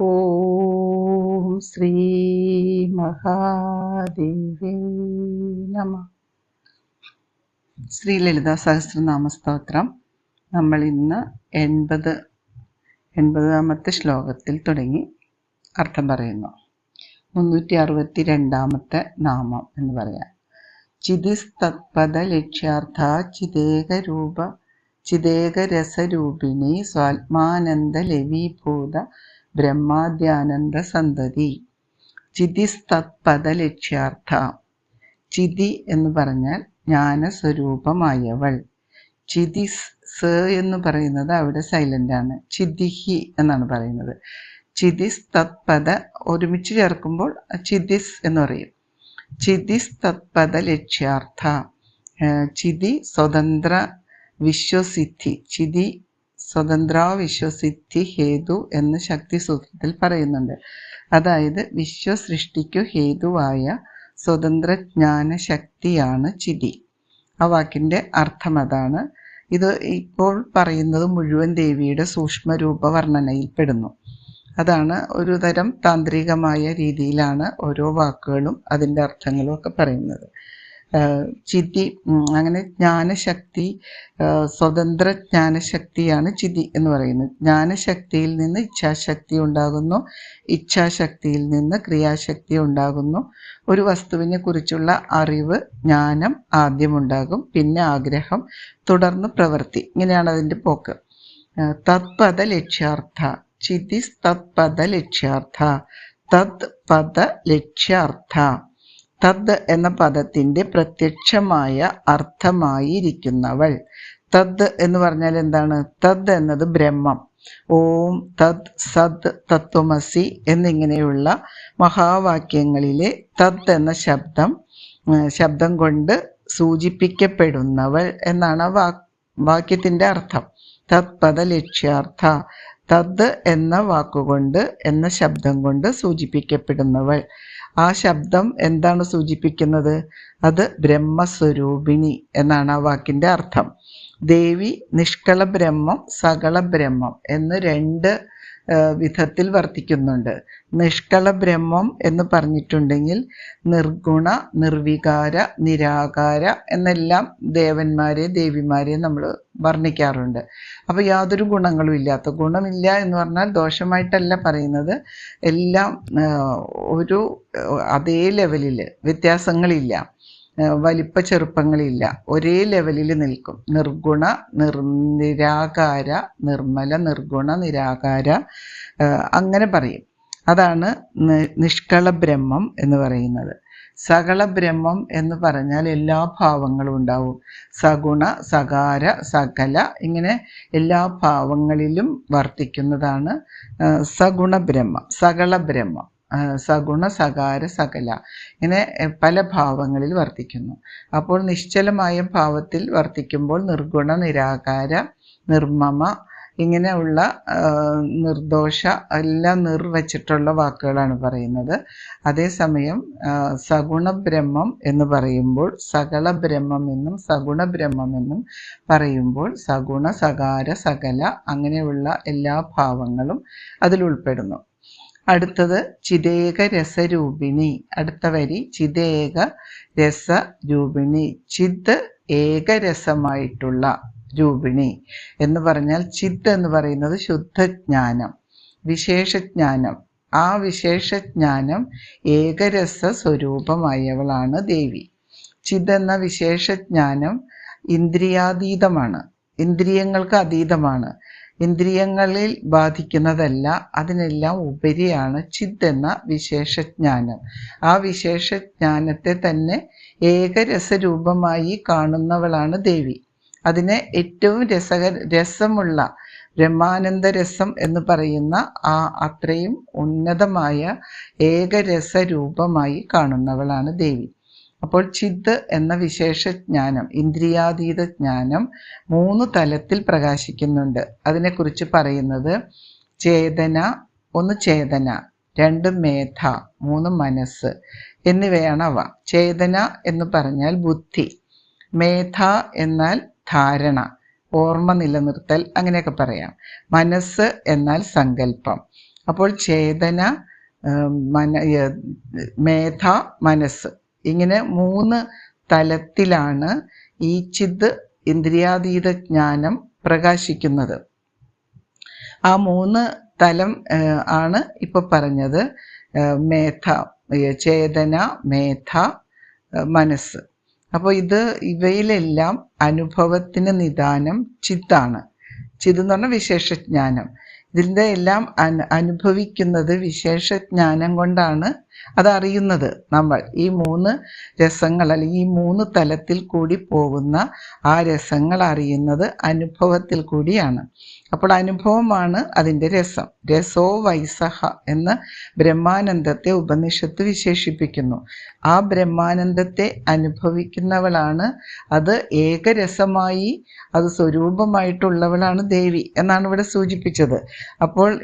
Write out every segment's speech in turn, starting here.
ഓം ശ്രീ മഹാദേവേ നമ ശ്രീ ലളിത സഹസ്രനാമ സ്തോത്രം. നമ്മൾ ഇന്ന് എൺപത് എൺപതാമത്തെ ശ്ലോകത്തിൽ തുടങ്ങി. അർത്ഥം പറയുന്നു. മുന്നൂറ്റി അറുപത്തി രണ്ടാമത്തെ നാമം എന്ന് പറയാം. ചിതിസ്തത്പദ ലക്ഷ്യാർത്ഥ ചിതേകരൂപ ചിതേകരസരൂപിണി സ്വാത്മാനന്ദ ലവീഭൂത ബ്രഹ്മാദ്യാനന്ദ സന്തതി ചിതിസ്തത്പദ ലക്ഷ്യാർത്ഥ ചിതി എന്ന് പറഞ്ഞാൽ ജ്ഞാനസ്വരൂപമായവൾ. ചിതിസ് സ് എന്ന് പറയുന്നത് അവിടെ സൈലന്റ് ആണ്. ചിതിഹി എന്നാണ് പറയുന്നത്. ചിതിസ് തത്പദ ഒരുമിച്ച് ചേർക്കുമ്പോൾ ചിതിസ് എന്ന് പറയും. ചിതിസ് തത്പദ ലക്ഷ്യാർത്ഥ ചിതി സ്വതന്ത്ര വിശ്വസിദ്ധി. ചിതി സ്വതന്ത്ര വിശ്വസിദ്ധി ഹേതു എന്ന് ശക്തി സൂത്രത്തിൽ പറയുന്നുണ്ട്. അതായത് വിശ്വസൃഷ്ടിക്കു ഹേതുവായ സ്വതന്ത്ര ജ്ഞാന ശക്തിയാണ് ചിതി. ആ വാക്കിന്റെ അർത്ഥം അതാണ്. ഇത് ഇപ്പോൾ പറയുന്നത് മുഴുവൻ ദേവിയുടെ സൂക്ഷ്മരൂപ വർണനയിൽപ്പെടുന്നു അതാണ് ഒരു തരം താന്ത്രികമായ രീതിയിലാണ് ഓരോ വാക്കുകളും അതിന്റെ അർത്ഥങ്ങളും ഒക്കെ പറയുന്നത്. ചിതി അങ്ങനെ ജ്ഞാനശക്തി സ്വതന്ത്ര ജ്ഞാനശക്തിയാണ് ചിതി എന്ന് പറയുന്നത്. ജ്ഞാനശക്തിയിൽ നിന്ന് ഇച്ഛാശക്തി ഉണ്ടാകുന്നു ഇച്ഛാശക്തിയിൽ നിന്ന് ക്രിയാശക്തി ഉണ്ടാകുന്നു. ഒരു വസ്തുവിനെ കുറിച്ചുള്ള അറിവ് ജ്ഞാനം ആദ്യമുണ്ടാകും പിന്നെ ആഗ്രഹം തുടർന്ന് പ്രവൃത്തി. ഇങ്ങനെയാണ് അതിന്റെ പോക്ക്. തത്പദ ലക്ഷ്യാർത്ഥ. ചിതി തത്പദ ലക്ഷ്യാർത്ഥ. തത് പദ ലക്ഷ്യാർത്ഥ. തദ് എന്ന പദത്തിന്റെ പ്രത്യക്ഷമായ അർത്ഥമായിരിക്കുന്നവൾ. തദ് എന്ന് പറഞ്ഞാൽ എന്താണ്? തദ് എന്നത് ബ്രഹ്മം. ഓം തദ് സദ് തത്വമസി എന്നിങ്ങനെയുള്ള മഹാവാക്യങ്ങളിലെ തദ് എന്ന ശബ്ദം ശബ്ദം കൊണ്ട് സൂചിപ്പിക്കപ്പെടുന്നവൾ എന്നാണ് വാ വാക്യത്തിന്റെ അർത്ഥം. തത്പദ ലക്ഷ്യാർത്ഥ. തദ് എന്ന വാക്കുകൊണ്ട് എന്ന ശബ്ദം കൊണ്ട് സൂചിപ്പിക്കപ്പെടുന്നവൾ. ആ ശബ്ദം എന്താണ് സൂചിപ്പിക്കുന്നത്? അത് ബ്രഹ്മസ്വരൂപിണി എന്നാണ് ആ വാക്കിന്റെ അർത്ഥം. ദേവി നിഷ്കള ബ്രഹ്മം സകള ബ്രഹ്മം എന്ന് രണ്ട് വിധത്തിൽ വർത്തിക്കുന്നുണ്ട്. നിഷ്കള ബ്രഹ്മം എന്ന് പറഞ്ഞിട്ടുണ്ടെങ്കിൽ നിർഗുണ നിർവികാര നിരാകാര എന്നെല്ലാം ദേവന്മാരെ ദേവിമാരെ നമ്മൾ വർണിക്കാറുണ്ട്. അപ്പോൾ യാതൊരു ഗുണങ്ങളും ഇല്ലാത്ത ഗുണമില്ല എന്ന് പറഞ്ഞാൽ ദോഷമായിട്ടല്ല പറയുന്നത്. എല്ലാം ഒരു അതേ ലെവലിൽ വ്യത്യാസങ്ങളില്ല. വലിപ്പ ചെറുപ്പങ്ങളില്ല ഒരേ ലെവലിൽ നിൽക്കും. നിർഗുണ നിർ നിരാകാര നിർമ്മല നിർഗുണ നിരാകാര അങ്ങനെ പറയും. അതാണ് നിഷ്കള ബ്രഹ്മം എന്ന് പറയുന്നത്. സകള ബ്രഹ്മം എന്ന് പറഞ്ഞാൽ എല്ലാ ഭാവങ്ങളും ഉണ്ടാവും. സഗുണ സകാര സകല ഇങ്ങനെ എല്ലാ ഭാവങ്ങളിലും വർത്തിക്കുന്നതാണ് സഗുണ ബ്രഹ്മം സകള ബ്രഹ്മം. സഗുണ സകാര സകല ഇങ്ങനെ പല ഭാവങ്ങളിൽ വർത്തിക്കുന്നു. അപ്പോൾ നിശ്ചലമായ ഭാവത്തിൽ വർത്തിക്കുമ്പോൾ നിർഗുണ നിരാകാര നിർമ്മമ ഇങ്ങനെയുള്ള നിർദോഷ എല്ലാം നിർവച്ചിട്ടുള്ള വാക്കുകളാണ് പറയുന്നത്. അതേസമയം സഗുണ ബ്രഹ്മം എന്ന് പറയുമ്പോൾ സകള ബ്രഹ്മം എന്നും സഗുണ ബ്രഹ്മം എന്നും പറയുമ്പോൾ സഗുണ സകാര സകല അങ്ങനെയുള്ള എല്ലാ ഭാവങ്ങളും അതിൽ ഉൾപ്പെടുന്നു. അടുത്തത് ചിതേക രസരൂപിണി. അടുത്ത വരി ചിതേക രസരൂപിണി. ചിത് ഏകരസമായിട്ടുള്ള രൂപിണി എന്ന് പറഞ്ഞാൽ ചിത്ത് എന്ന് പറയുന്നത് ശുദ്ധജ്ഞാനം വിശേഷജ്ഞാനം. ആ വിശേഷജ്ഞാനം ഏകരസ സ്വരൂപമായവളാണ് ദേവി. ചിത് എന്ന വിശേഷജ്ഞാനം ഇന്ദ്രിയാതീതമാണ് ഇന്ദ്രിയങ്ങൾക്ക് അതീതമാണ്. ഇന്ദ്രിയങ്ങളിൽ ബാധിക്കുന്നതല്ല അതിനെല്ലാം ഉപരിയാണ് ചിദ് എന്ന വിശേഷജ്ഞാനം. ആ വിശേഷജ്ഞാനത്തെ തന്നെ ഏകരസരൂപമായി കാണുന്നവളാണ് ദേവി. അതിനെ ഏറ്റവും രസക രസമുള്ള ബ്രഹ്മാനന്ദ രസം എന്ന് പറയുന്ന ആ അത്രയും ഉന്നതമായ ഏകരസരൂപമായി കാണുന്നവളാണ് ദേവി. അപ്പോൾ ചിദ് എന്ന വിശേഷ ജ്ഞാനം ഇന്ദ്രിയാതീത ജ്ഞാനം മൂന്ന് തലത്തിൽ പ്രകാശിക്കുന്നുണ്ട്. അതിനെക്കുറിച്ച് പറയുന്നത് ചേതന ഒന്ന് ചേതന രണ്ട് മേധ മൂന്ന് മനസ്സ് എന്നിവയാണ് അവ. ചേതന എന്ന് പറഞ്ഞാൽ ബുദ്ധി മേധ എന്നാൽ ധാരണ ഓർമ്മ നിലനിർത്തൽ അങ്ങനെയൊക്കെ പറയാം. മനസ്സ് എന്നാൽ സങ്കല്പം. അപ്പോൾ ചേതന മന മേധ മനസ്സ് ഇങ്ങനെ മൂന്ന് തലത്തിലാണ് ഈ ചിത് ഇന്ദ്രിയാതീത ജ്ഞാനം പ്രകാശിക്കുന്നത്. ആ മൂന്ന് തലം ആണ് ഇപ്പൊ പറഞ്ഞത് മേധ ചേതന മേധ മനസ്സ്. അപ്പോൾ ഇത് ഇവയിലെല്ലാം അനുഭവത്തിന് നിദാനം ചിത്താണ്. ചിത് എന്ന് പറഞ്ഞാൽ വിശേഷജ്ഞാനം ഇതിന്റെ എല്ലാം അനുഭവിക്കുന്നത് വിശേഷജ്ഞാനം കൊണ്ടാണ് അതറിയുന്നത് നമ്മൾ ഈ മൂന്ന് രസങ്ങൾ അല്ലെങ്കിൽ ഈ മൂന്ന് തലത്തിൽ കൂടി പോകുന്ന ആ രസങ്ങൾ അറിയുന്നത് അനുഭവത്തിൽ കൂടിയാണ്. അപ്പോൾ അനുഭവമാണ് അതിന്റെ രസം. രസോ വൈസഹ എന്ന് ബ്രഹ്മാനന്ദത്തെ ഉപനിഷത്ത് വിശേഷിപ്പിക്കുന്നു. ആ ബ്രഹ്മാനന്ദത്തെ അനുഭവിക്കുന്നവളാണ്. അത് ഏകരസമായി അത് സ്വരൂപമായിട്ടുള്ളവളാണ് ദേവി എന്നാണ് ഇവിടെ സൂചിപ്പിച്ചത്. അപ്പോൾ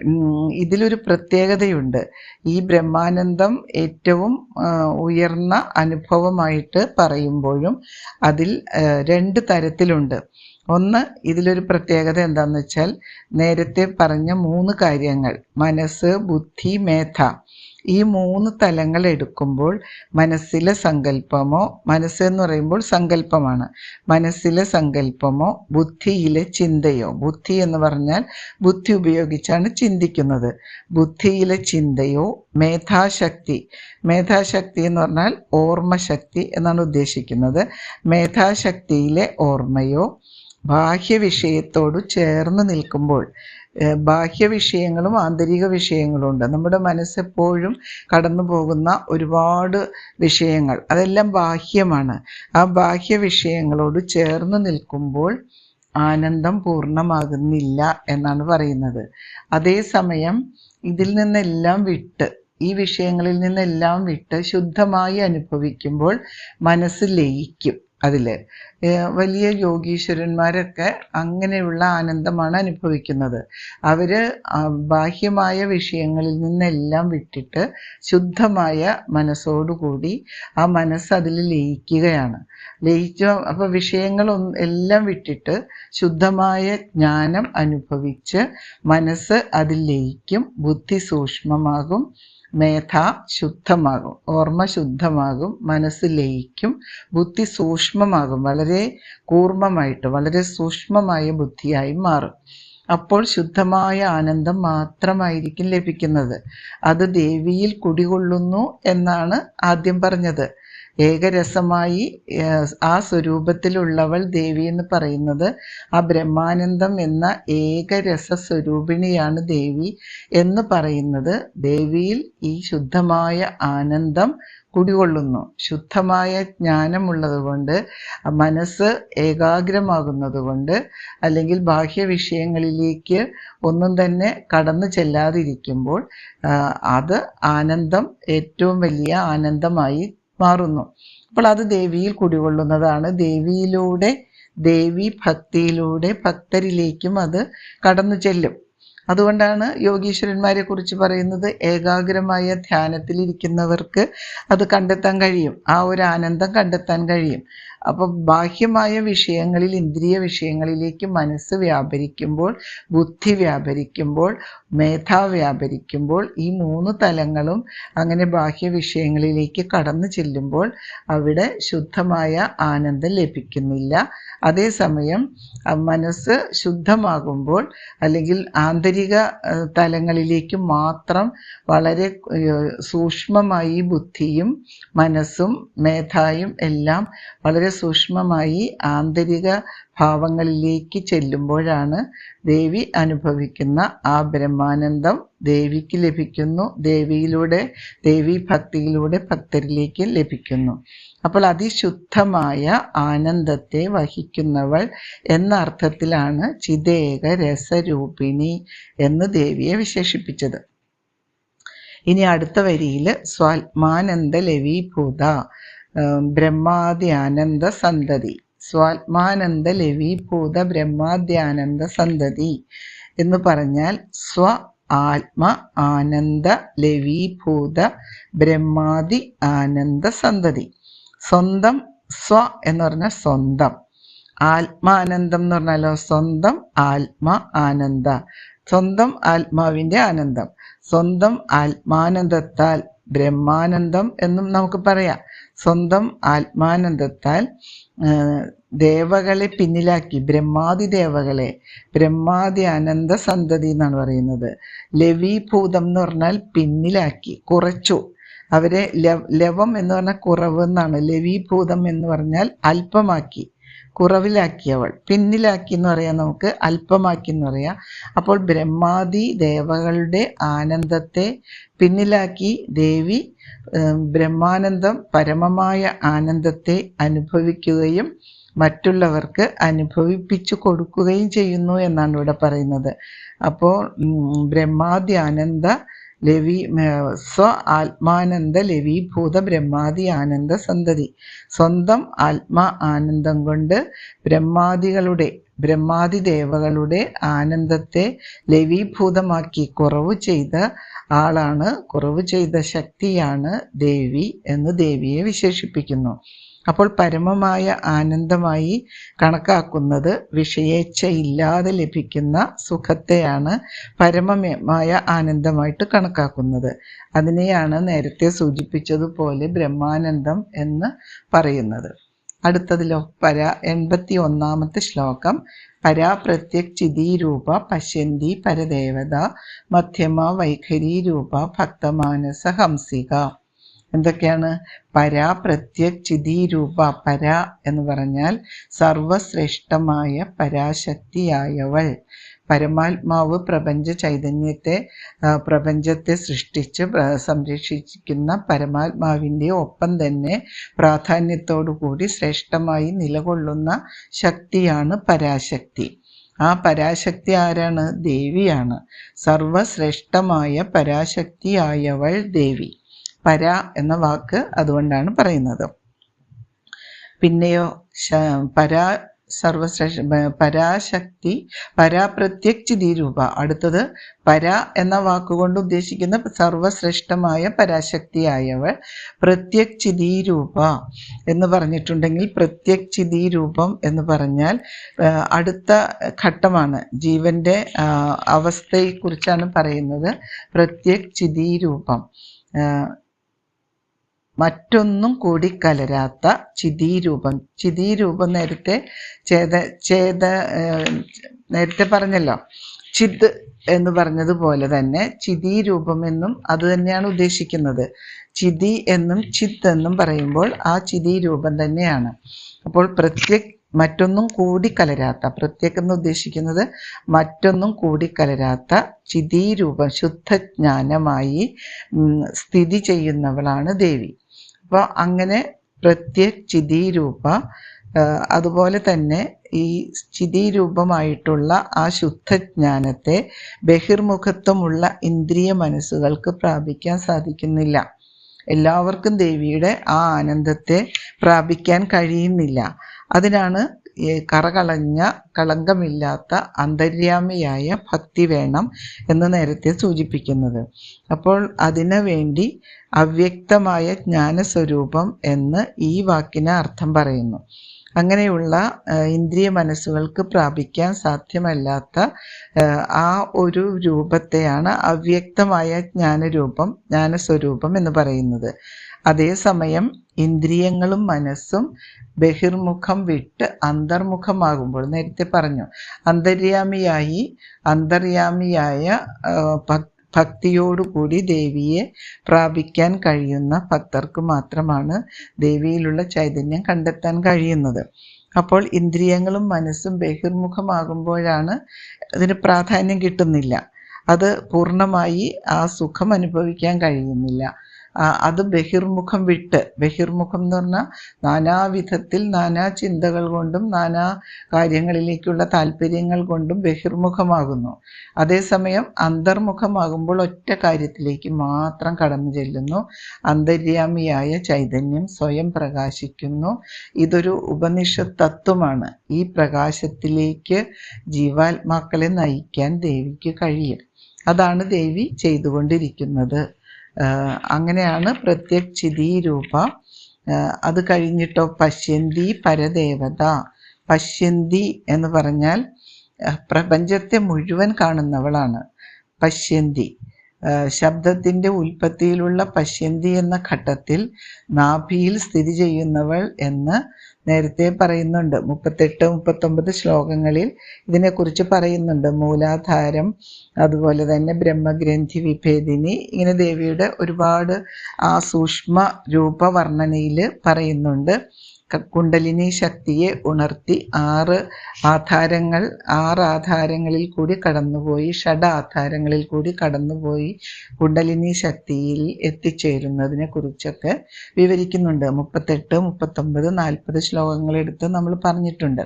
ഇതിലൊരു പ്രത്യേകതയുണ്ട്. ഈ ബ്രഹ്മാനന്ദം ഏറ്റവും ഉയർന്ന അനുഭവമായിട്ട് പറയുമ്പോഴും അതിൽ രണ്ട് തരത്തിലുണ്ട്. ഒന്ന് ഇതിലൊരു പ്രത്യേകത എന്താണെന്ന് വെച്ചാൽ നേരത്തെ പറഞ്ഞ മൂന്ന് കാര്യങ്ങൾ മനസ്സ് ബുദ്ധി മേധ. ഈ മൂന്ന് തലങ്ങൾ എടുക്കുമ്പോൾ മനസ്സിലെ സങ്കല്പമോ മനസ്സ് എന്ന് പറയുമ്പോൾ സങ്കല്പമാണ്. മനസ്സിലെ സങ്കല്പമോ ബുദ്ധിയിലെ ചിന്തയോ. ബുദ്ധി എന്ന് പറഞ്ഞാൽ ബുദ്ധി ഉപയോഗിച്ചാണ് ചിന്തിക്കുന്നത്. ബുദ്ധിയിലെ ചിന്തയോ മേധാശക്തി. മേധാശക്തി എന്ന് പറഞ്ഞാൽ ഓർമ്മശക്തി എന്നാണ് ഉദ്ദേശിക്കുന്നത്. മേധാശക്തിയിലെ ഓർമ്മയോ ബാഹ്യ വിഷയത്തോട് ചേർന്ന് നിൽക്കുമ്പോൾ ബാഹ്യ വിഷയങ്ങളും ആന്തരിക വിഷയങ്ങളും ഉണ്ട്. നമ്മുടെ മനസ്സെപ്പോഴും കടന്നു പോകുന്ന ഒരുപാട് വിഷയങ്ങൾ അതെല്ലാം ബാഹ്യമാണ്. ആ ബാഹ്യ വിഷയങ്ങളോട് ചേർന്ന് നിൽക്കുമ്പോൾ ആനന്ദം പൂർണമാകുന്നില്ല എന്നാണ് പറയുന്നത്. അതേസമയം ഇതിൽ നിന്നെല്ലാം വിട്ട് ഈ വിഷയങ്ങളിൽ നിന്നെല്ലാം വിട്ട് ശുദ്ധമായി അനുഭവിക്കുമ്പോൾ മനസ്സ് ലയിക്കും അതിൽ വലിയ യോഗീശ്വരന്മാരൊക്കെ അങ്ങനെയുള്ള ആനന്ദമാണ് അനുഭവിക്കുന്നത്. അവർ ബാഹ്യമായ വിഷയങ്ങളിൽ നിന്നെല്ലാം വിട്ടിട്ട് ശുദ്ധമായ മനസ്സോടുകൂടി ആ മനസ്സ് അതിൽ ലയിക്കുകയാണ്. ലയിച്ച അപ്പോൾ വിഷയങ്ങളൊന്നും എല്ലാം വിട്ടിട്ട് ശുദ്ധമായ ജ്ഞാനം അനുഭവിച്ച് മനസ്സ് അതിൽ ലയിക്കും ബുദ്ധി സൂക്ഷ്മമാകും മേധ ശുദ്ധമാകും ഓർമ്മ ശുദ്ധമാകും മനസ്സ് ലയിക്കും ബുദ്ധി സൂക്ഷ്മമാകും വളരെ കൂർമ്മമായിട്ട് വളരെ സൂക്ഷ്മമായ ബുദ്ധിയായി മാറും. അപ്പോൾ ശുദ്ധമായ ആനന്ദം മാത്രമായിരിക്കും ലഭിക്കുന്നത്. അത് ദേവിയിൽ കുടികൊള്ളുന്നു എന്നാണ് ആദ്യം പറഞ്ഞത്. ഏകരസമായി ആ സ്വരൂപത്തിലുള്ളവൾ ദേവി എന്ന് പറയുന്നത് ആ ബ്രഹ്മാനന്ദം എന്ന ഏകരസ സ്വരൂപിണിയാണ് ദേവി എന്ന് പറയുന്നത്. ദേവിയിൽ ഈ ശുദ്ധമായ ആനന്ദം കുടികൊള്ളുന്നു. ശുദ്ധമായ ജ്ഞാനമുള്ളതുകൊണ്ട് മനസ്സ് ഏകാഗ്രമാകുന്നതുകൊണ്ട് അല്ലെങ്കിൽ ബാഹ്യ വിഷയങ്ങളിലേക്ക് ഒന്നും തന്നെ കടന്നു ചെല്ലാതിരിക്കുമ്പോൾ അത് ആനന്ദം ഏറ്റവും വലിയ ആനന്ദമായി മാറുന്നു. അപ്പോൾ അത് ദേവിയിൽ കുടികൊള്ളുന്നതാണ്. ദേവിയിലൂടെ ദേവി ഭക്തിയിലൂടെ ഭക്തരിലേക്കും അത് കടന്നു ചെല്ലും. അതുകൊണ്ടാണ് യോഗീശ്വരന്മാരെ കുറിച്ച് പറയുന്നത് ഏകാഗ്രമായ ധ്യാനത്തിലിരിക്കുന്നവർക്ക് അത് കണ്ടെത്താൻ കഴിയും. ആ ഒരു ആനന്ദം കണ്ടെത്താൻ കഴിയും. അപ്പോൾ ബാഹ്യമായ വിഷയങ്ങളിൽ ഇന്ദ്രിയ വിഷയങ്ങളിലേക്ക് മനസ്സ് വ്യാപരിക്കുമ്പോൾ ബുദ്ധി വ്യാപരിക്കുമ്പോൾ മേധ വ്യാപരിക്കുമ്പോൾ ഈ മൂന്ന് തലങ്ങളും അങ്ങനെ ബാഹ്യ വിഷയങ്ങളിലേക്ക് കടന്നു ചെല്ലുമ്പോൾ അവിടെ ശുദ്ധമായ ആനന്ദം ലഭിക്കുന്നില്ല. അതേസമയം മനസ്സ് ശുദ്ധമാകുമ്പോൾ അല്ലെങ്കിൽ ആന്തരിക തലങ്ങളിലേക്ക് മാത്രം വളരെ സൂക്ഷ്മമായി ബുദ്ധിയും മനസ്സും മേധായും എല്ലാം വളരെ സൂക്ഷ്മമായി ആന്തരിക ഭാവങ്ങളിലേക്ക് ചെല്ലുമ്പോഴാണ് ദേവി അനുഭവിക്കുന്ന ആ ബ്രഹ്മാനന്ദം ദേവിക്ക് ലഭിക്കുന്നു. ദേവിയിലൂടെ ദേവി ഭക്തിയിലൂടെ ഭക്തരിലേക്ക് ലഭിക്കുന്നു. അപ്പോൾ അതിശുദ്ധമായ ആനന്ദത്തെ വഹിക്കുന്നവൾ എന്ന അർത്ഥത്തിലാണ് ചിതേക രസരൂപിണി എന്ന് ദേവിയെ വിശേഷിപ്പിച്ചത്. ഇനി അടുത്ത വരിയിൽ സ്വാത്മാനന്ദ ലവീഭൂത. ബ്രഹ്മാദ്യാനന്ദ സന്തതി. സ്വാത്മാനന്ദ ലവീഭൂത ബ്രഹ്മാദ്യാനന്ദ സന്തതി എന്ന് പറഞ്ഞാൽ സ്വ ആത്മ ആനന്ദ ലവീഭൂത ബ്രഹ്മാദി ആനന്ദ സന്തതി. സ്വന്തം സ്വ എന്ന് പറഞ്ഞാൽ സ്വന്തം. ആത്മാനന്ദം എന്ന് പറഞ്ഞാലോ സ്വന്തം ആത്മ ആനന്ദ. സ്വന്തം ആത്മാവിന്റെ ആനന്ദം. സ്വന്തം ആത്മാനന്ദത്താൽ ബ്രഹ്മാനന്ദം എന്നും നമുക്ക് പറയാം. സ്വന്തം ആത്മാനന്ദത്താൽ ദേവകളെ പിന്നിലാക്കി ബ്രഹ്മാതി ദേവകളെ ബ്രഹ്മാതി അനന്ത സന്തതി എന്നാണ് പറയുന്നത്. ലവീഭൂതം എന്ന് പറഞ്ഞാൽ പിന്നിലാക്കി കുറച്ചു. അവരെ ലവം എന്ന് പറഞ്ഞാൽ കുറവ് എന്നാണ് ലവീഭൂതം എന്ന് പറഞ്ഞാൽ അല്പമാക്കി. കുറവിലാക്കിയവൾ. പിന്നിലാക്കി എന്ന് പറയാം നമുക്ക് അല്പമാക്കി എന്ന് പറയാം. അപ്പോൾ ബ്രഹ്മാദി ദേവകളുടെ ആനന്ദത്തെ പിന്നിലാക്കി ദേവി ബ്രഹ്മാനന്ദം പരമമായ ആനന്ദത്തെ അനുഭവിക്കുകയും മറ്റുള്ളവർക്ക് അനുഭവിപ്പിച്ചു കൊടുക്കുകയും ചെയ്യുന്നു എന്നാണ് ഇവിടെ പറയുന്നത്. അപ്പോൾ ബ്രഹ്മാദി ആനന്ദ ലവി സ്വ ആത്മാനന്ദ ലവീഭൂത ബ്രഹ്മാതി ആനന്ദ സന്തതി. സ്വന്തം ആത്മാ ആനന്ദം കൊണ്ട് ബ്രഹ്മാദികളുടെ ബ്രഹ്മാതി ദേവകളുടെ ആനന്ദത്തെ ലവീഭൂതമാക്കി കുറവ് ചെയ്ത ആളാണ് കുറവ് ചെയ്ത ശക്തിയാണ് ദേവി എന്ന് ദേവിയെ വിശേഷിപ്പിക്കുന്നു. അപ്പോൾ പരമമായ ആനന്ദമായി കണക്കാക്കുന്നത് വിഷയേച്ഛ ഇല്ലാതെ ലഭിക്കുന്ന സുഖത്തെയാണ് പരമമായ ആനന്ദമായിട്ട് കണക്കാക്കുന്നത്. അതിനെയാണ് നേരത്തെ സൂചിപ്പിച്ചതുപോലെ ബ്രഹ്മാനന്ദം എന്ന് പറയുന്നത്. അടുത്തതിലോ പര എൺപത്തി ഒന്നാമത്തെ ശ്ലോകം പരാപ്രത്യക് രൂപ പശ്യന്തി പരദേവത മധ്യമ വൈഖരി രൂപ ഭക്തമാനസ ഹംസിക. എന്തൊക്കെയാണ്? പരാ പ്രത്യക് രൂപ പര എന്ന് പറഞ്ഞാൽ സർവശ്രേഷ്ഠമായ പരാശക്തിയായവൾ. പരമാത്മാവ് പ്രപഞ്ച ചൈതന്യത്തെ പ്രപഞ്ചത്തെ സൃഷ്ടിച്ച് സംരക്ഷിക്കുന്ന പരമാത്മാവിന്റെ ഒപ്പം തന്നെ പ്രാധാന്യത്തോടുകൂടി ശ്രേഷ്ഠമായി നിലകൊള്ളുന്ന ശക്തിയാണ് പരാശക്തി. ആ പരാശക്തി ആരാണ്? ദേവിയാണ്. സർവശ്രേഷ്ഠമായ പരാശക്തിയായവൾ ദേവി. പര എന്ന വാക്ക് അതുകൊണ്ടാണ് പറയുന്നത്. പിന്നെയോ പരാ സർവശ്രേഷ്ഠ പരാശക്തി പരാപ്രത്യക്ഷിതി രൂപ അടുത്തത് പര എന്ന വാക്കുകൊണ്ട് ഉദ്ദേശിക്കുന്ന സർവശ്രേഷ്ഠമായ പരാശക്തിയായവൾ പ്രത്യക്ഷിതി രൂപ എന്ന് പറഞ്ഞിട്ടുണ്ടെങ്കിൽ പ്രത്യക്ഷിതി രൂപം എന്ന് പറഞ്ഞാൽ അടുത്ത ഘട്ടമാണ്. ജീവന്റെ അവസ്ഥയെക്കുറിച്ചാണ് പറയുന്നത് പ്രത്യക്ഷിതി രൂപം മറ്റൊന്നും കൂടി കലരാത്ത ചിതീരൂപം. ചിതീരൂപം നേരത്തെ ചേത ചേത നേരത്തെ പറഞ്ഞല്ലോ. ചിത് എന്ന് പറഞ്ഞതുപോലെ തന്നെ ചിതീരൂപം എന്നും അത് തന്നെയാണ് ഉദ്ദേശിക്കുന്നത്. ചിതി എന്നും ചിത്ത് എന്നും പറയുമ്പോൾ ആ ചിതീരൂപം തന്നെയാണ്. അപ്പോൾ പ്രത്യക് മറ്റൊന്നും കൂടി കലരാത്ത പ്രത്യേക എന്ന് ഉദ്ദേശിക്കുന്നത് മറ്റൊന്നും കൂടി കലരാത്ത ചിതീരൂപം ശുദ്ധജ്ഞാനമായി സ്ഥിതി ചെയ്യുന്നവളാണ് ദേവി. അപ്പോൾ അങ്ങനെ പ്രത്യക് രൂപ അതുപോലെ തന്നെ ഈ ചിതിരൂപമായിട്ടുള്ള ആ ശുദ്ധജ്ഞാനത്തെ ബഹിർമുഖത്വമുള്ള ഇന്ദ്രിയ മനസ്സുകൾക്ക് പ്രാപിക്കാൻ സാധിക്കുന്നില്ല. എല്ലാവർക്കും ദേവിയുടെ ആ ആനന്ദത്തെ പ്രാപിക്കാൻ കഴിയുന്നില്ല. അതിനാണ് കറകളഞ്ഞ കളങ്കമില്ലാത്ത അന്തര്യാമിയായ ഭക്തി വേണം എന്ന് നേരത്തെ സൂചിപ്പിക്കുന്നത്. അപ്പോൾ അതിനു വേണ്ടി അവ്യക്തമായ ജ്ഞാനസ്വരൂപം എന്ന് ഈ വാക്കിന് അർത്ഥം പറയുന്നു. അങ്ങനെയുള്ള ഇന്ദ്രിയ മനസ്സുകൾക്ക് പ്രാപിക്കാൻ സാധ്യമല്ലാത്ത ആ ഒരു രൂപത്തെയാണ് അവ്യക്തമായ ജ്ഞാനരൂപം ജ്ഞാനസ്വരൂപം എന്ന് പറയുന്നത്. അതേസമയം ഇന്ദ്രിയങ്ങളും മനസ്സും ബഹിർമുഖം വിട്ട് അന്തർമുഖമാകുമ്പോൾ നേരത്തെ പറഞ്ഞു അന്തര്യാമിയായി അന്തര്യാമിയായ ഭക്തിയോടുകൂടി ദേവിയെ പ്രാപിക്കാൻ കഴിയുന്ന ഭക്തർക്ക് മാത്രമാണ് ദേവിയിലുള്ള ചൈതന്യം കണ്ടെത്താൻ കഴിയുന്നത്. അപ്പോൾ ഇന്ദ്രിയങ്ങളും മനസ്സും ബഹിർമുഖമാകുമ്പോഴാണ് അതിന് പ്രാധാന്യം കിട്ടുന്നില്ല. അത് പൂർണമായി ആ സുഖം അനുഭവിക്കാൻ കഴിയുന്നില്ല. അത് ബഹിർമുഖം വിട്ട് ബഹിർമുഖം എന്ന് പറഞ്ഞാൽ നാനാവിധത്തിൽ നാനാ ചിന്തകൾ കൊണ്ടും നാനാ കാര്യങ്ങളിലേക്കുള്ള താല്പര്യങ്ങൾ കൊണ്ടും ബഹിർമുഖമാകുന്നു. അതേസമയം അന്തർമുഖമാകുമ്പോൾ ഒറ്റ കാര്യത്തിലേക്ക് മാത്രം കടന്നു ചെല്ലുന്നു. അന്തര്യാമിയായ ചൈതന്യം സ്വയം പ്രകാശിക്കുന്നു. ഇതൊരു ഉപനിഷത്ത് തത്വമാണ് ഈ പ്രകാശത്തിലേക്ക് ജീവാത്മാക്കളെ നയിക്കാൻ ദേവിക്ക് കഴിയും. അതാണ് ദേവി ചെയ്തുകൊണ്ടിരിക്കുന്നത്. അങ്ങനെയാണ് പ്രത്യക് പ്രത്യക്ഷിതി രൂപ. അത് കഴിഞ്ഞിട്ടോ പശ്യന്തി പരദേവത. പശ്യന്തി എന്ന് പറഞ്ഞാൽ പ്രപഞ്ചത്തെ മുഴുവൻ കാണുന്നവളാണ്. പശ്യന്തി. ശബ്ദത്തിന്റെ ഉൽപ്പത്തിയിലുള്ള പശ്യന്തി എന്ന ഘട്ടത്തിൽ നാഭിയിൽ സ്ഥിതി ചെയ്യുന്നവൾ എന്ന് നേരത്തെ പറയുന്നുണ്ട്. മുപ്പത്തെട്ട് മുപ്പത്തൊമ്പത് ശ്ലോകങ്ങളിൽ ഇതിനെക്കുറിച്ച് പറയുന്നുണ്ട്. മൂലാധാരം അതുപോലെ തന്നെ ബ്രഹ്മഗ്രന്ഥി വിഭേദിനി ഇങ്ങനെ ദേവിയുടെ ഒരുപാട് ആ സൂക്ഷ്മ രൂപവർണനയിൽ പറയുന്നുണ്ട്. കുണ്ടലിനി ശക്തിയെ ഉണർത്തി ആറ് ആധാരങ്ങൾ ആറ് ആധാരങ്ങളിൽ കൂടി കടന്നുപോയി ഷഡ് ആധാരങ്ങളിൽ കൂടി കടന്നുപോയി കുണ്ടലിനി ശക്തിയിൽ എത്തിച്ചേരുന്നതിനെ കുറിച്ചൊക്കെ വിവരിക്കുന്നുണ്ട്. മുപ്പത്തെട്ട് മുപ്പത്തൊമ്പത് നാൽപ്പത് ശ്ലോകങ്ങളെടുത്ത് നമ്മൾ പറഞ്ഞിട്ടുണ്ട്.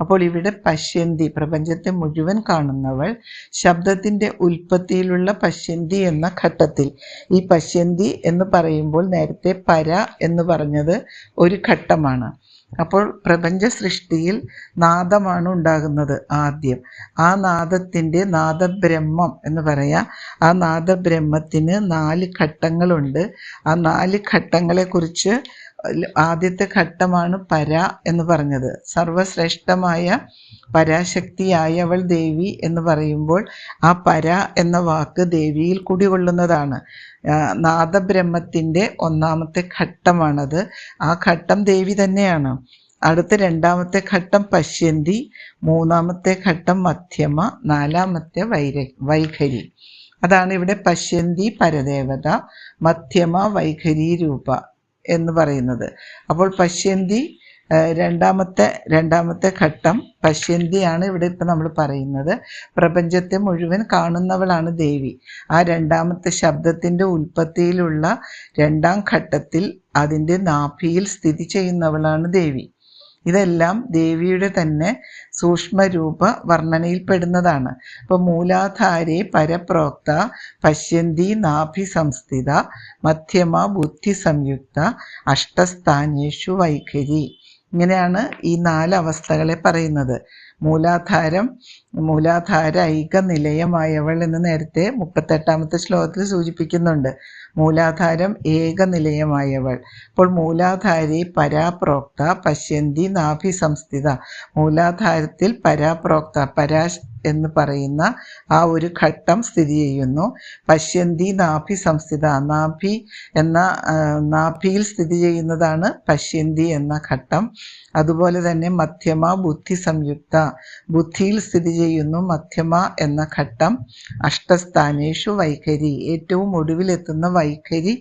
അപ്പോൾ ഇവിടെ പശ്യന്തി പ്രപഞ്ചത്തെ മുഴുവൻ കാണുന്നവൾ ശബ്ദത്തിന്റെ ഉൽപ്പത്തിയിലുള്ള പശ്യന്തി എന്ന ഘട്ടത്തിൽ. ഈ പശ്യന്തി എന്ന് പറയുമ്പോൾ നേരത്തെ പര എന്ന് പറഞ്ഞത് ഒരു ഘട്ടമാണ്. അപ്പോൾ പ്രപഞ്ച സൃഷ്ടിയിൽ നാദമാണ് ഉണ്ടാകുന്നത് ആദ്യം. ആ നാദത്തിന്റെ നാദബ്രഹ്മം എന്ന് പറയാം. ആ നാദബ്രഹ്മത്തിന് നാല് ഘട്ടങ്ങളുണ്ട്. ആ നാല് ഘട്ടങ്ങളെക്കുറിച്ച് ആദ്യത്തെ ഘട്ടമാണ് പര എന്ന് പറഞ്ഞത്. സർവശ്രേഷ്ഠമായ പരാശക്തിയായ അവൾ ദേവി എന്ന് പറയുമ്പോൾ ആ പര എന്ന വാക്ക് ദേവിയിൽ കുടികൊള്ളുന്നതാണ്. നാദബ്രഹ്മത്തിന്റെ ഒന്നാമത്തെ ഘട്ടമാണത്. ആ ഘട്ടം ദേവി തന്നെയാണ്. അടുത്ത രണ്ടാമത്തെ ഘട്ടം പശ്യന്തി മൂന്നാമത്തെ ഘട്ടം മധ്യമ നാലാമത്തെ വൈര വൈഖരി. അതാണ് ഇവിടെ പശ്യന്തി പരദേവത മധ്യമ വൈഖരി രൂപ. എന്ന് പറയുന്നത്. അപ്പോൾ പശ്യന്തി രണ്ടാമത്തെ രണ്ടാമത്തെ ഘട്ടം പശ്യന്തിയാണ് ഇവിടെ ഇപ്പം നമ്മൾ പറയുന്നത്. പ്രപഞ്ചത്തെ മുഴുവൻ കാണുന്നവളാണ് ദേവി. ആ രണ്ടാമത്തെ ശബ്ദത്തിന്റെ ഉൽപ്പത്തിയിലുള്ള രണ്ടാം ഘട്ടത്തിൽ അതിന്റെ നാഭിയിൽ സ്ഥിതി ചെയ്യുന്നവളാണ് ദേവി. ഇതെല്ലാം ദേവിയുടെ തന്നെ സൂക്ഷ്മരൂപ വർണനയിൽപ്പെടുന്നതാണ്. അപ്പോൾ മൂലാധാരെ പരപ്രോക്ത പശ്യന്തി നാഭി സംസ്ഥിത മധ്യമ ബുദ്ധി സംയുക്ത അഷ്ടസ്ഥാനേഷു വൈഖരി. ഇങ്ങനെയാണ് ഈ നാല് അവസ്ഥകളെ പറയുന്നത്. മൂലാധാരം മൂലാധാര ഐക നിലയമായവൾ എന്ന് നേരത്തെ മുപ്പത്തെട്ടാമത്തെ ശ്ലോകത്തിൽ സൂചിപ്പിക്കുന്നുണ്ട്. മൂലാധാരം ഏകനിലയമായവൾ. അപ്പോൾ മൂലാധാരി പരാപ്രോക്ത പശ്യന്തി നാഭി സംസ്ഥിത. മൂലാധാരത്തിൽ പരാപ്രോക്ത പരാശ് എന്ന് പറയുന്ന ആ ഒരു ഘട്ടം സ്ഥിതി ചെയ്യുന്നു. പശ്യന്തി നാഭി സംസ്ഥിത നാഭി എന്ന നാഭിയിൽ സ്ഥിതി ചെയ്യുന്നതാണ് പശ്യന്തി എന്ന ഘട്ടം. അതുപോലെ തന്നെ മധ്യമ ബുദ്ധി സംയുക്ത ബുദ്ധിയിൽ സ്ഥിതി ചെയ്യുന്നു മധ്യമ എന്ന ഘട്ടം. അഷ്ടസ്ഥാനേഷു വൈഖരി ഏറ്റവും ഒടുവിലെത്തുന്ന വൈഖരി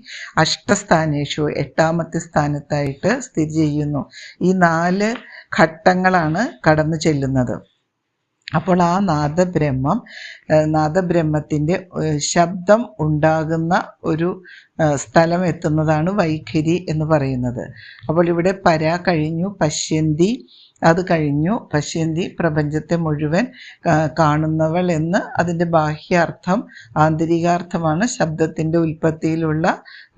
അഷ്ടസ്ഥാനേഷു എട്ടാമത്തെ സ്ഥാനത്തായിട്ട് സ്ഥിതി ചെയ്യുന്നു. ഈ നാല് ഘട്ടങ്ങളാണ് കടന്നു ചെല്ലുന്നത്. അപ്പോൾ ആ നാദബ്രഹ്മം നാദബ്രഹ്മത്തിന്റെ ശബ്ദം ഉണ്ടാകുന്ന ഒരു സ്ഥലം എത്തുന്നതാണ് വൈഖരി എന്ന് പറയുന്നത്. അപ്പോൾ ഇവിടെ പര കഴിഞ്ഞു പശ്യന്തി അത് കഴിഞ്ഞു. പശ്യന്തി പ്രപഞ്ചത്തെ മുഴുവൻ കാണുന്നവൾ എന്ന് അതിന്റെ ബാഹ്യാർത്ഥം ആന്തരികാർത്ഥമാണ് ശബ്ദത്തിന്റെ ഉൽപ്പത്തിയിലുള്ള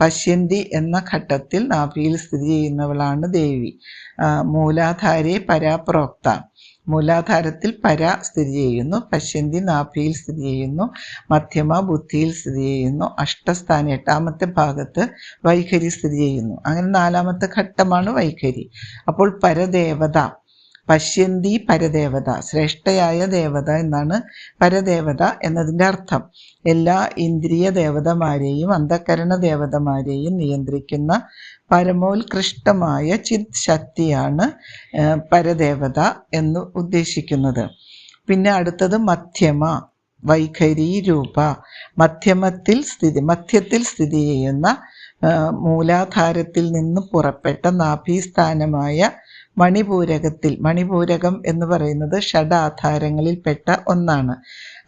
പശ്യന്തി എന്ന ഘട്ടത്തിൽ നാഭിയിൽ സ്ഥിതി ചെയ്യുന്നവളാണ് ദേവി. മൂലാധാരെ പരാപ്രോക്ത. മൂലാധാരത്തിൽ പര സ്ഥിതി ചെയ്യുന്നു പശ്യന്തി നാഭിയിൽ സ്ഥിതി ചെയ്യുന്നു മധ്യമ ബുദ്ധിയിൽ സ്ഥിതി ചെയ്യുന്നു അഷ്ടസ്ഥാന എട്ടാമത്തെ ഭാഗത്ത് വൈഖരി സ്ഥിതി ചെയ്യുന്നു. അങ്ങനെ നാലാമത്തെ ഘട്ടമാണ് വൈഖരി. അപ്പോൾ പരദേവത. പശ്യന്തി പരദേവത ശ്രേഷ്ഠയായ ദേവത എന്നാണ് പരദേവത എന്നതിന്റെ അർത്ഥം. എല്ലാ ഇന്ദ്രിയ ദേവതമാരെയും അന്ധകരണ ദേവതമാരെയും നിയന്ത്രിക്കുന്ന പരമോത്കൃഷ്ടമായ ചിത് ശക്തിയാണ് പരദേവത എന്ന് ഉദ്ദേശിക്കുന്നത്. പിന്നെ അടുത്തത് മധ്യമ വൈഖരി രൂപ. മധ്യമത്തിൽ സ്ഥിതി മധ്യത്തിൽ സ്ഥിതി ചെയ്യുന്ന മൂലാധാരത്തിൽ നിന്ന് പുറപ്പെട്ട നാഭീസ്ഥാനമായ മണിപൂരകത്തിൽ മണിപൂരകം എന്ന് പറയുന്നത് ഷഡാധാരങ്ങളിൽപ്പെട്ട ഒന്നാണ്.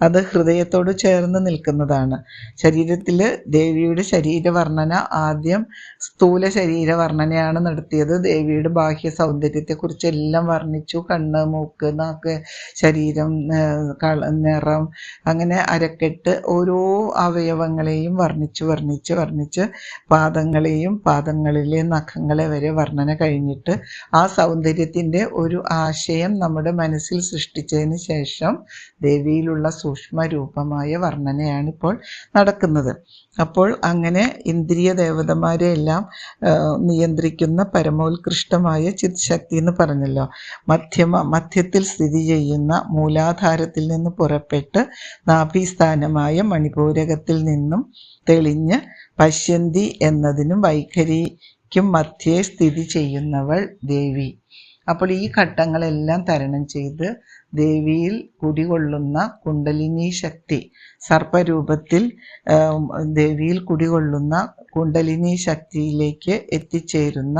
അത് ഹൃദയത്തോട് ചേർന്ന് നിൽക്കുന്നതാണ്. ശരീരത്തിൽ ദേവിയുടെ ശരീരവർണന ആദ്യം സ്ഥൂല ശരീരവർണനയാണ് നടത്തിയത്. ദേവിയുടെ ബാഹ്യ സൗന്ദര്യത്തെക്കുറിച്ച് എല്ലാം വർണിച്ചു. കണ്ണ് മൂക്ക് നാക്ക് ശരീരം നിറം അങ്ങനെ അരക്കെട്ട് ഓരോ അവയവങ്ങളെയും വർണിച്ച് വർണിച്ച് വർണിച്ച് പാദങ്ങളെയും പാദങ്ങളിലെ നഖങ്ങളെ വരെ വർണന കഴിഞ്ഞിട്ട് ആ സൗന്ദര്യത്തിന്റെ ഒരു ആശയം നമ്മുടെ മനസ്സിൽ സൃഷ്ടിച്ചതിന് ശേഷം ദേവിയിലുള്ള സൂക്ഷ്മ രൂപമായ വർണനയാണ് ഇപ്പോൾ നടക്കുന്നത്. അപ്പോൾ അങ്ങനെ ഇന്ദ്രിയ ദേവതമാരെ എല്ലാം നിയന്ത്രിക്കുന്ന പരമോത്കൃഷ്ടമായ ചിത് ശക്തി എന്ന് പറഞ്ഞല്ലോ. മധ്യമ മധ്യത്തിൽ സ്ഥിതി ചെയ്യുന്ന മൂലാധാരത്തിൽ നിന്ന് പുറപ്പെട്ട് നാഭിസ്ഥാനമായ മണിപൂരകത്തിൽ നിന്നും തെളിഞ്ഞ് പശ്യന്തി എന്നതിനും വൈഖരിക്കും മധ്യേ സ്ഥിതി ചെയ്യുന്നവൾ ദേവി. അപ്പോൾ ഈ ഘട്ടങ്ങളെല്ലാം തരണം ചെയ്ത് ദേവിയിൽ കുടികൊള്ളുന്ന കുണ്ടലിനി ശക്തി. സർപ്പരൂപത്തിൽ ദേവിയിൽ കുടികൊള്ളുന്ന കുണ്ടലിനി ശക്തിയിലേക്ക് എത്തിച്ചേരുന്ന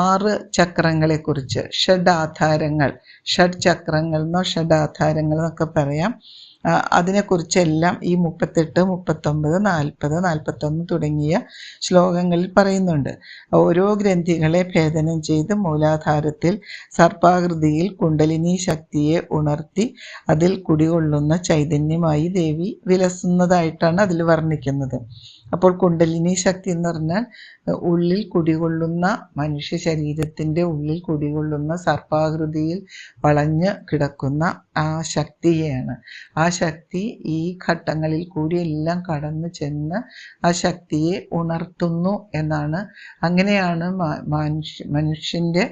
ആറ് ചക്രങ്ങളെക്കുറിച്ച് ഷഡാധാരങ്ങൾ. ഷഡ് ചക്രങ്ങൾ എന്നോ ഷഡാധാരങ്ങൾ എന്നൊക്കെ പറയാം. അതിനെക്കുറിച്ചെല്ലാം ഈ മുപ്പത്തെട്ട് മുപ്പത്തൊമ്പത് നാൽപ്പത് നാൽപ്പത്തൊന്ന് തുടങ്ങിയ ശ്ലോകങ്ങളിൽ പറയുന്നുണ്ട്. ഓരോ ഗ്രന്ഥികളെ ഭേദനം ചെയ്ത് മൂലാധാരത്തിൽ സർപ്പാകൃതിയിൽ കുണ്ടലിനി ശക്തിയെ ഉണർത്തി അതിൽ കുടികൊള്ളുന്ന ചൈതന്യമായി ദേവി വിലസുന്നതായിട്ടാണ് അതിൽ വർണിക്കുന്നത്. അപ്പോൾ കുണ്ടലിനി ശക്തി എന്ന് പറഞ്ഞാൽ ഉള്ളിൽ കുടികൊള്ളുന്ന മനുഷ്യ ശരീരത്തിന്റെ ഉള്ളിൽ കുടികൊള്ളുന്ന സർപ്പാകൃതിയിൽ വളഞ്ഞ് കിടക്കുന്ന ആ ശക്തിയെയാണ്. ആ ശക്തി ഈ ഘട്ടങ്ങളിൽ കൂടി എല്ലാം കടന്നു ചെന്ന് ആ ശക്തിയെ ഉണർത്തുന്നു എന്നാണ്. അങ്ങനെയാണ് മനുഷ്യ മനുഷ്യന്റെ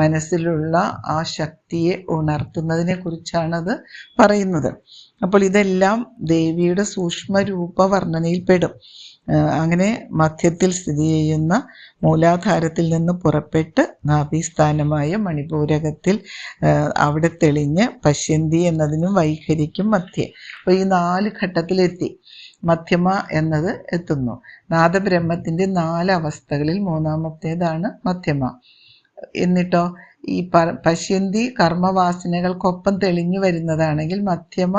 മനസ്സിലുള്ള ആ ശക്തിയെ ഉണർത്തുന്നതിനെ കുറിച്ചാണത് പറയുന്നത്. അപ്പോൾ ഇതെല്ലാം ദേവിയുടെ സൂക്ഷ്മ രൂപ വർണനയിൽപ്പെടും. അങ്ങനെ മധ്യത്തിൽ സ്ഥിതി ചെയ്യുന്ന മൂലാധാരത്തിൽ നിന്ന് പുറപ്പെട്ട് നാഭിസ്ഥാനമായ മണിപൂരകത്തിൽ അവിടെ തെളിഞ്ഞ് പശ്യന്തി എന്നതിനും വൈഖരിക്കും മധ്യ. അപ്പോൾ ഈ നാല് ഘട്ടത്തിലെത്തി. മധ്യമ എന്നത് എത്തുന്നു. നാദബ്രഹ്മത്തിന്റെ നാല് അവസ്ഥകളിൽ മൂന്നാമത്തേതാണ് മധ്യമ. എന്നിട്ടോ ഈ പശ്യന്തി കർമ്മവാസനകൾക്കൊപ്പം തെളിഞ്ഞു വരുന്നതാണെങ്കിൽ മധ്യമ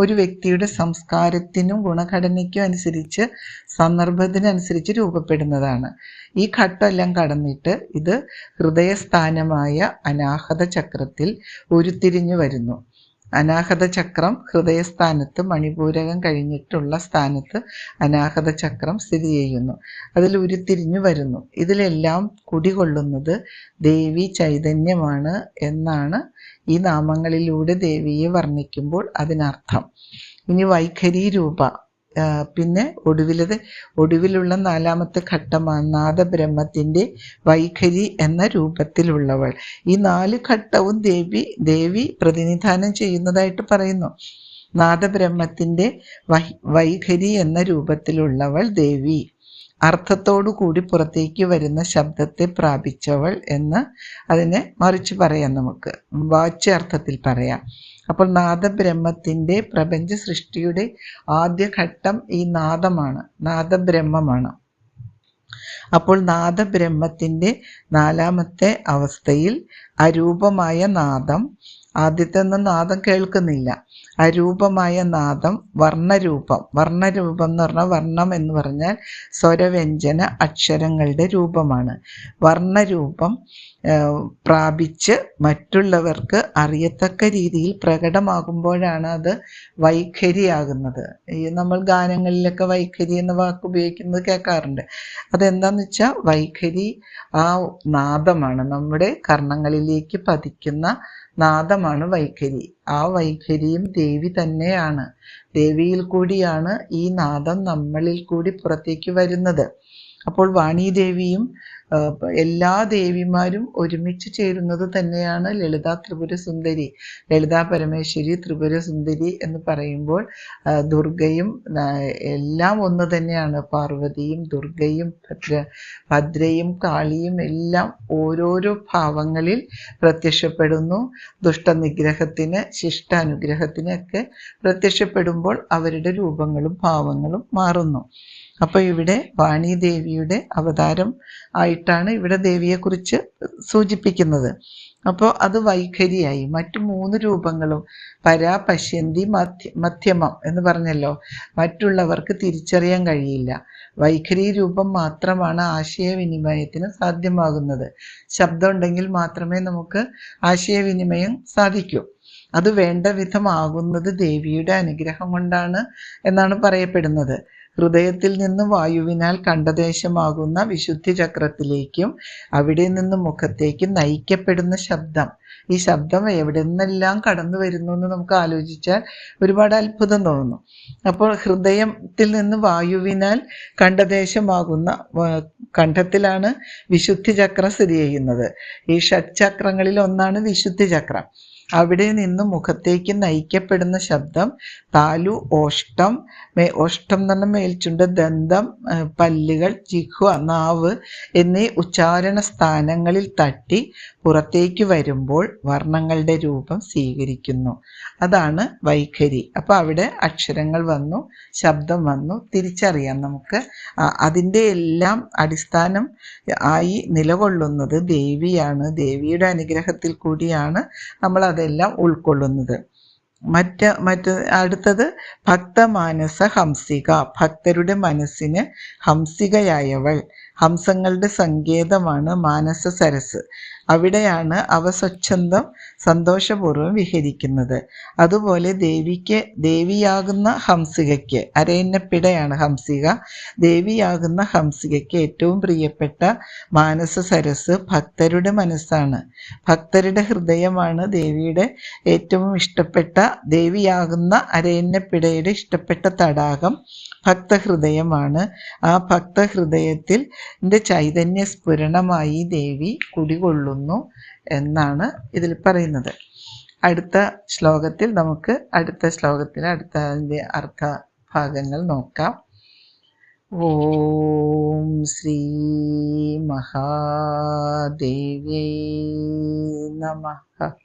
ഒരു വ്യക്തിയുടെ സംസ്കാരത്തിനും ഗുണഘടനയ്ക്കും അനുസരിച്ച് സന്ദർഭത്തിനനുസരിച്ച് രൂപപ്പെടുന്നതാണ്. ഈ ഘട്ടമെല്ലാം കടന്നിട്ട് ഇത് ഹൃദയസ്ഥാനമായ അനാഹത ചക്രത്തിൽ ഉരുത്തിരിഞ്ഞു വരുന്നു. അനാഹത ചക്രം ഹൃദയസ്ഥാനത്ത് മണിപൂരകം കഴിഞ്ഞിട്ടുള്ള സ്ഥാനത്ത് അനാഹത ചക്രം സ്ഥിതി ചെയ്യുന്നു. അതിൽ ഉരുത്തിരിഞ്ഞു വരുന്നു. ഇതിലെല്ലാം കുടികൊള്ളുന്നത് ദേവി ചൈതന്യമാണ് എന്നാണ് ഈ നാമങ്ങളിലൂടെ ദേവിയെ വർണിക്കുമ്പോൾ അതിനർത്ഥം. ഇനി വൈഖരി രൂപ. പിന്നെ ഒടുവിലത് ഒടുവിലുള്ള നാലാമത്തെ ഘട്ടമാണ് നാദബ്രഹ്മത്തിന്റെ വൈഖരി എന്ന രൂപത്തിലുള്ളവൾ. ഈ നാല് ഘട്ടവും ദേവി ദേവി പ്രതിനിധാനം ചെയ്യുന്നതായിട്ട് പറയുന്നു. നാദബ്രഹ്മത്തിന്റെ വൈ വൈഖരി എന്ന രൂപത്തിലുള്ളവൾ ദേവി. അർത്ഥത്തോടു കൂടി പുറത്തേക്ക് വരുന്ന ശബ്ദത്തെ പ്രാപിച്ചവൾ എന്ന് അതിനെ മറിച്ച് പറയാം നമുക്ക്. വാച്യ അർത്ഥത്തിൽ പറയാം. അപ്പോൾ നാദബ്രഹ്മത്തിന്റെ പ്രപഞ്ച സൃഷ്ടിയുടെ ആദ്യഘട്ടം ഈ നാദമാണ്. നാദബ്രഹ്മമാണ്. അപ്പോൾ നാദബ്രഹ്മത്തിന്റെ നാലാമത്തെ അവസ്ഥയിൽ അരൂപമായ നാദം. ആദ്യത്തെ നാദം കേൾക്കുന്നില്ല. അരൂപമായ നാദം വർണരൂപം. വർണരൂപം എന്ന് പറഞ്ഞാൽ വർണം എന്ന് പറഞ്ഞാൽ സ്വരവ്യഞ്ജന അക്ഷരങ്ങളുടെ രൂപമാണ്. വർണരൂപം പ്രാപിച്ച് മറ്റുള്ളവർക്ക് അറിയത്തക്ക രീതിയിൽ പ്രകടമാകുമ്പോഴാണ് അത് വൈഖരിയാകുന്നത്. ഈ നമ്മൾ ഗാനങ്ങളിലൊക്കെ വൈഖരി എന്ന വാക്ക് ഉപയോഗിക്കുന്നത് കേൾക്കാറുണ്ട്. അതെന്താന്ന് വെച്ചാൽ വൈഖരി ആ നാദമാണ്. നമ്മുടെ കർണങ്ങളിലേക്ക് പതിക്കുന്ന നാദമാണ് വൈഖരി. ആ വൈഖരിയും ദേവി തന്നെയാണ്. ദേവിയിൽ കൂടിയാണ് ഈ നാദം നമ്മളിൽ കൂടി പുറത്തേക്ക് വരുന്നത്. അപ്പോൾ വാണീദേവിയും എല്ലാ ദേവിമാരും ഒരുമിച്ച് ചേരുന്നത് തന്നെയാണ് ലളിത ത്രിപുര സുന്ദരി ലളിതാ പരമേശ്വരി ത്രിപുര സുന്ദരി എന്ന് പറയുമ്പോൾ ദുർഗയും എല്ലാം ഒന്ന് തന്നെയാണ്. പാർവതിയും ദുർഗയും ഭദ്ര ഭദ്രയും കാളിയും എല്ലാം ഓരോരോ ഭാവങ്ങളിൽ പ്രത്യക്ഷപ്പെടുന്നു. ദുഷ്ടനിഗ്രഹത്തിന് ശിഷ്ടാനുഗ്രഹത്തിനൊക്കെ പ്രത്യക്ഷപ്പെടുമ്പോൾ അവരുടെ രൂപങ്ങളും ഭാവങ്ങളും മാറുന്നു. അപ്പോൾ ഇവിടെ വാണിദേവിയുടെ അവതാരം ആയിട്ടാണ് ഇവിടെ ദേവിയെക്കുറിച്ച് സൂചിപ്പിക്കുന്നത്. അപ്പോൾ അത് വൈഖരിയായി. മറ്റു മൂന്ന് രൂപങ്ങളും പരാ പശ്യന്തി മധ്യ മധ്യമം എന്ന് പറഞ്ഞല്ലോ. മറ്റുള്ളവർക്ക് തിരിച്ചറിയാൻ കഴിയില്ല. വൈഖരി രൂപം മാത്രമാണ് ആശയവിനിമയത്തിന് സാധ്യമാകുന്നത്. ശബ്ദം ഉണ്ടെങ്കിൽ മാത്രമേ നമുക്ക് ആശയവിനിമയം സാധിക്കൂ. അത് വേണ്ട വിധമാകുന്നത് ദേവിയുടെ അനുഗ്രഹം കൊണ്ടാണ് എന്നാണ് പറയപ്പെടുന്നത്. ഹൃദയത്തിൽ നിന്ന് വായുവിനാൽ കണ്ടദേശമാകുന്ന വിശുദ്ധി ചക്രത്തിലേക്കും അവിടെ നിന്ന് മുഖത്തേക്കും നയിക്കപ്പെടുന്ന ശബ്ദം. ഈ ശബ്ദം എവിടെ നിന്നെല്ലാം കടന്നു വരുന്നു എന്ന് നമുക്ക് ആലോചിച്ചാൽ ഒരുപാട് അത്ഭുതം തോന്നുന്നു. അപ്പോൾ ഹൃദയത്തിൽ നിന്ന് വായുവിനാൽ കണ്ടദേശമാകുന്ന കണ്ഠത്തിലാണ് വിശുദ്ധി ചക്രം സ്ഥിതി ചെയ്യുന്നത്. ഈ ഷഡ്ചക്രങ്ങളിൽ ഒന്നാണ് വിശുദ്ധി ചക്രം അവിടെ നിന്ന് മുഖത്തേക്ക് നയിക്കപ്പെടുന്ന ശബ്ദം താലു ഓഷ്ടം മേ ഓഷ്ടം എന്ന് പറഞ്ഞാൽ മേൽച്ചുണ്ട് ദന്തം പല്ലുകൾ ജിഹ്വ നാവ് എന്നീ ഉച്ചാരണ സ്ഥാനങ്ങളിൽ തട്ടി പുറത്തേക്ക് വരുമ്പോൾ വർണങ്ങളുടെ രൂപം സ്വീകരിക്കുന്നു. അതാണ് വൈഖരി. അപ്പോൾ അവിടെ അക്ഷരങ്ങൾ വന്നു ശബ്ദം വന്നു. തിരിച്ചറിയാം നമുക്ക്. അതിന്റെ എല്ലാം അടിസ്ഥാനം ആയി നിലകൊള്ളുന്നത് ദേവിയാണ്. ദേവിയുടെ അനുഗ്രഹത്തിൽ കൂടിയാണ് നമ്മൾ അതെല്ലാം ഉൾക്കൊള്ളുന്നത്. മറ്റ് മറ്റ് അടുത്തത് ഭക്തമാനസ ഹംസിക. ഭക്തരുടെ മനസ്സിന് ഹംസികയായവൾ. ഹംസങ്ങളുടെ സങ്കേതമാണ് മാനസ സരസ്. അവിടെയാണ് അവ സ്വച്ഛന്തം സന്തോഷപൂർവം വിഹരിക്കുന്നത്. അതുപോലെ ദേവിക്ക് ദേവിയാകുന്ന ഹംസികയ്ക്ക് അരയന്നപ്പിടയാണ് ഹംസിക. ദേവിയാകുന്ന ഹംസികയ്ക്ക് ഏറ്റവും പ്രിയപ്പെട്ട മാനസ സരസ് ഭക്തരുടെ മനസ്സാണ്. ഭക്തരുടെ ഹൃദയമാണ് ദേവിയുടെ ഏറ്റവും ഇഷ്ടപ്പെട്ട ദേവിയാകുന്ന അരയന്നപ്പിടയുടെ ഇഷ്ടപ്പെട്ട തടാകം ഭക്തഹൃദയമാണ്. ആ ഭക്തഹൃദയത്തിൽ ചൈതന്യ സ്ഫുരണമായി ദേവി കുടികൊള്ളുന്നു. എന്നാണ് ഇതിൽ പറയുന്നത്. അടുത്ത ശ്ലോകത്തിൽ നമുക്ക് അടുത്ത ശ്ലോകത്തിൽ അടുത്ത അതിന്റെ അർത്ഥ ഭാഗങ്ങൾ നോക്കാം. ഓം ശ്രീ മഹാദേവ്യൈ നമഃ.